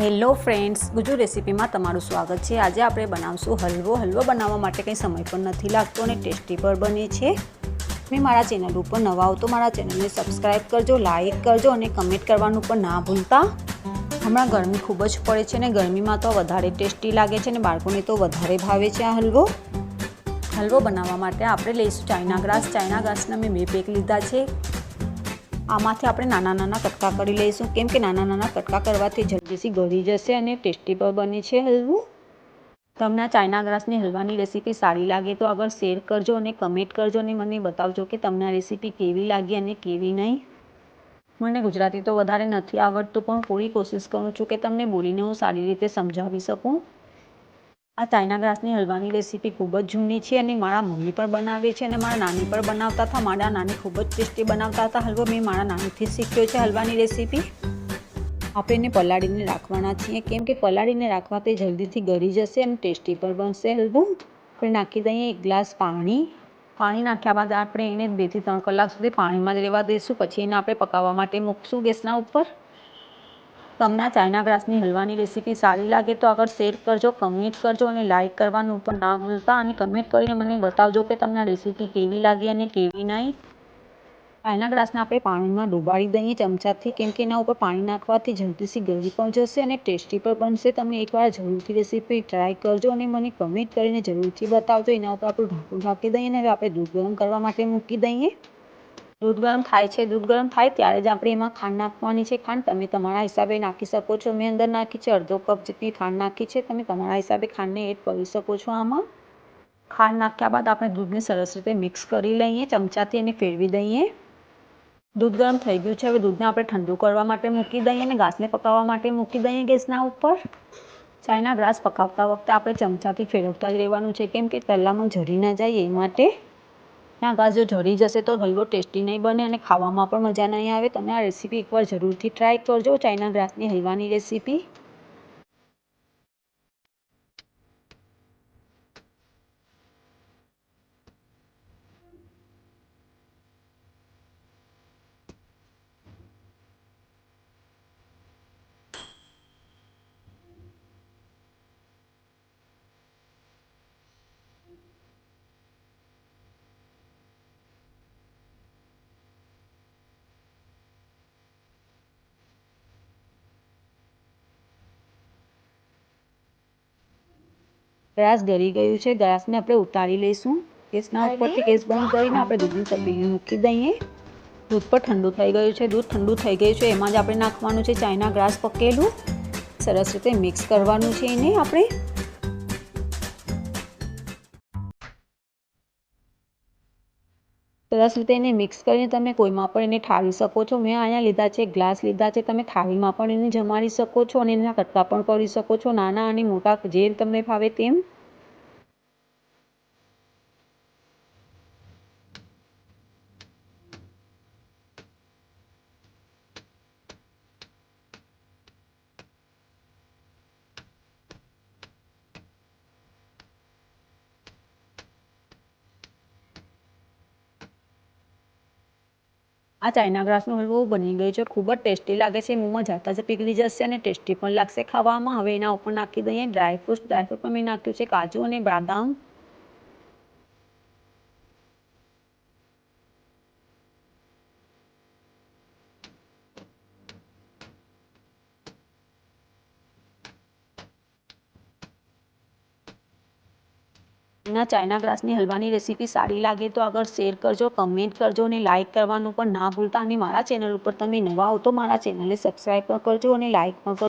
Hello friends Gujju રેસીપીમાં તમારું સ્વાગત છે. આજે આપણે બનાવશું હલવો. હલવો બનાવવા માટે કંઈ સમય પણ નથી લાગતો અને ટેસ્ટી પણ બને છે. મેં મારા ચેનલ ઉપર નવા હો તો મારા ચેનલને સબસ્ક્રાઈબ કરજો લાઇક કરજો અને કમેન્ટ કરવાનું પણ ના ભૂલતા. હમણાં ગરમી ખૂબ જ પડે છે અને ગરમીમાં તો વધારે ટેસ્ટી લાગે છે અને બાળકોને તો વધારે ભાવે છે આ હલવો. હલવો બનાવવા માટે આપણે લઈશું ચાઇના ગ્રાસ. ચાઇના ગ્રાસના મેં બે પેક લીધા છે. આમાંથી આપણે નાના નાના કટકા કરી લઈશું. કેમ કે નાના નાના કટકા કરવાથી જલ્દીથી ગળી જશે અને ટેસ્ટી પણ બને છે હલવું. તમને ચાઇના ગ્રાસની હલવાની રેસીપી સારી લાગે તો આગળ શેર કરજો અને કમેન્ટ કરજો અને મને બતાવજો કે તમને આ રેસીપી કેવી લાગી અને કેવી નહીં. મને ગુજરાતી તો વધારે નથી આવડતું, પણ પૂરી કોશિશ કરું છું કે તમને બોલીને હું સારી રીતે સમજાવી શકું. આ ચાઇના ગ્રાસની હલવાની રેસીપી ખૂબ જ જૂની છે અને મારા મમ્મી પણ બનાવે છે અને મારા નાની પણ બનાવતા હતા. મારા નાની ખૂબ જ ટેસ્ટી બનાવતા હતા. હલવો, મેં મારા નાનીથી શીખ્યો છે હલવાની રેસીપી. આપણે એને પલાળીને રાખવાના છીએ. કેમ કે પલાળીને રાખવાથી જલ્દીથી ગળી જશે અને ટેસ્ટી પણ બનશે. હલવો. આપણે નાખી દઈએ એક ગ્લાસ પાણી. પાણી નાખ્યા બાદ આપણે એને બેથી ત્રણ કલાક સુધી પાણીમાં જ રહેવા દઈશું પછી એને આપણે પકાવવા માટે મૂકશું ગેસના ઉપર. તમને આ ચાઇના ગ્રાસની હલવાની રેસીપી સારી લાગે તો આગળ શેર કરજો કમેન્ટ કરજો અને લાઇક કરવાનું પણ ના ભૂલતા અને કમેન્ટ કરીને મને બતાવજો કે તમને રેસીપી કેવી લાગી અને કેવી નહીં. ચાઇના ગ્રાસને આપણે પાણીમાં ડુબાડી દઈએ ચમચાથી, કેમ કે એના ઉપર પાણી નાખવાથી જલ્દીથી ગળી પણ જશે અને ટેસ્ટી પણ બનશે. તમે એકવાર જરૂરથી રેસીપી ટ્રાય કરજો અને મને કમેન્ટ કરીને જરૂરથી બતાવજો. એના ઉપર આપણું ઢાંકણું ઢાંકી દઈએ અને આપણે દૂધ ગરમ કરવા માટે મૂકી દઈએ. દૂધ ગરમ થાય છે, દૂધ ગરમ થાય ત્યારે જ આપણે એમાં ખાંડ નાખવાની છે. ખાંડ તમે તમારા હિસાબે નાખી શકો છો. મેં અંદર નાખી છે, અડધો કપ જેટલી ખાંડ નાખી છે. તમે તમારા હિસાબે ખાંડને એડ કરી શકો છો આમાં. ખાંડ નાખ્યા બાદ આપણે દૂધને સરસ રીતે મિક્સ કરી લઈએ, ચમચાથી એને ફેરવી દઈએ. દૂધ ગરમ થઈ ગયું છે. હવે દૂધને આપણે ઠંડુ કરવા માટે મૂકી દઈએ અને ઘાસને પકાવવા માટે મૂકી દઈએ ગેસના ઉપર. ચાઇના ગ્રાસ પકાવતા વખતે આપણે ચમચાથી ફેરવતા જ રહેવાનું છે. કેમ કે પહેલાંમાં જરી ના જાય એ માટે. ના ઘાસ જો જરી જશે તો હલવો ટેસ્ટી નહીં બને અને ખાવામાં પણ મજા નહીં આવે. તમે આ રેસીપી એકવાર જરૂરથી ટ્રાય કરજો. ચાઇના ગ્રાસની હલવાની રેસીપી ગ્રાસ ગળી ગયું છે. ગ્રાસને આપણે ઉતારી લઈશું. ગેસના ઉપરથી ગેસ બંધ કરીને આપણે દૂધની તપેલી મૂકી દઈએ. દૂધ પર ઠંડુ થઈ ગયું છે. દૂધ ઠંડુ થઈ ગયું છે. એમાં જ આપણે નાખવાનું છે ચાઇના ગ્રાસ પકેલું. સરસ રીતે મિક્સ કરવાનું છે એને આપણે. સરસ રીતે એને મિક્સ કરીને તમે કોઈમાં પણ એને ઠારી શકો છો. મેં અહીંયા લીધા છે ગ્લાસ લીધા છે, તમે થાળીમાં પણ એને જમાડી શકો છો અને એના કટકા પણ કરી શકો છો. નાના અને મોટા જે તમને ફાવે તેમ. આ ચાઇના ગ્રાસનો હલવો બની ગયો છે, ખૂબ જ ટેસ્ટી લાગે છે મોંમાં જાતા જ પીગળી જશે અને ટેસ્ટી પણ લાગશે. ખાવામાં હવે એના ઉપર નાખી દઈએ ડ્રાયફ્રૂટ પણ મેં નાખ્યું છે કાજુ અને બદામ. ના ચાઇના ગ્રાસની હલવાની રેસીપી સારી લાગે તો આગળ શેર કરજો કમેન્ટ કરજો અને લાઇક કરવાનું પણ ના ભૂલતા. અને મારા ચેનલ ઉપર તમે નવા હો તો મારા ચેનલને સબસ્ક્રાઈબ પણ કરજો અને લાઇક પણ કરજો.